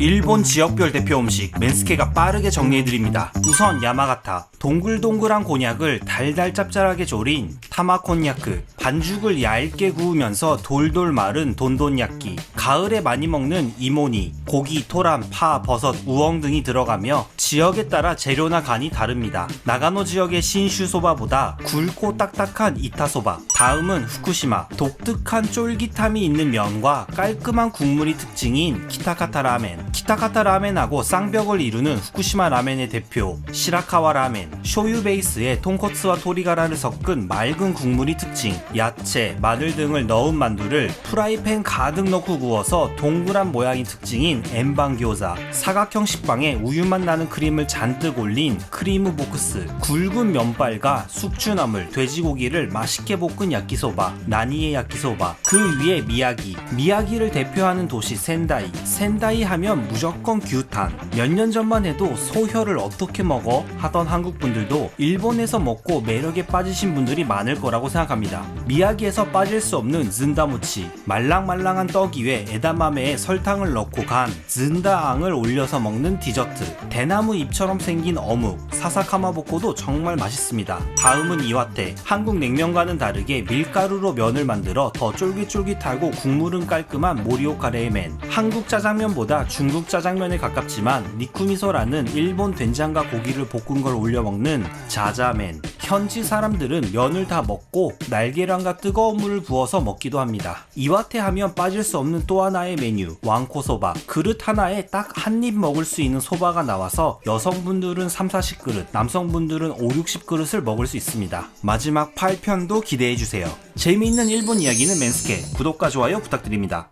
일본 지역별 대표 음식 맨스케가 빠르게 정리해드립니다. 우선 야마가타 동글동글한 곤약을 달달 짭짤하게 조린 타마 콘야크 반죽을 얇게 구우면서 돌돌 마른 돈돈야끼 가을에 많이 먹는 이모니 고기, 토란, 파, 버섯, 우엉 등이 들어가며 지역에 따라 재료나 간이 다릅니다. 나가노 지역의 신슈소바보다 굵고 딱딱한 이타소바 다음은 후쿠시마. 독특한 쫄깃함이 있는 면과 깔끔한 국물이 특징인 키타카타 라멘. 키타카타 라멘하고 쌍벽을 이루는 후쿠시마 라멘의 대표 시라카와 라멘 쇼유 베이스에 통코츠와 토리가라를 섞은 맑은 국물이 특징 야채, 마늘 등을 넣은 만두를 프라이팬 가득 넣고 구워서 동그란 모양이 특징인 엠방 교자 사각형 식빵에 우유맛 나는 크림을 잔뜩 올린 크리무 보크스 굵은 면발과 숙주나물 돼지고기를 맛있게 볶은 야끼소바 나니에 야끼소바. 그 위에 미야기. 미야기를 대표하는 도시 센다이. 센다이 하면 무조건 규탄. 몇 년 전만 해도 소혀를 어떻게 먹어? 하던 한국 분들도 일본에서 먹고 매력에 빠지신 분들이 많을 거라고 생각합니다. 미야기에서 빠질 수 없는 즌다무치 말랑말랑한 떡 위에 에다마메에 설탕을 넣고 간 즌다앙을 올려서 먹는 디저트. 대나무 잎처럼 생긴 어묵 사사카마보코도 정말 맛있습니다. 다음은 이와테 한국 냉면과는 다르게 밀가루로 면을 만들어 더 쫄깃쫄깃하고 국물은 깔끔한 모리오 카레의 한국 짜장면보다 중국 짜장면에 가깝지만 니쿠미소라는 일본 된장과 고기를 볶은 걸 올려 먹는 자자멘 현지 사람들은 면을 다 먹고 날계란과 뜨거운 물을 부어서 먹기도 합니다. 이와테 하면 빠질 수 없는 또 하나의 메뉴 왕코소바 그릇 하나에 딱 한 입 먹을 수 있는 소바가 나와서 여성분들은 3, 40그릇 남성분들은 5, 60그릇을 먹을 수 있습니다. 마지막 8편도 기대해주세요. 재미있는 일본 이야기는 맨스케 구독과 좋아요 부탁드립니다.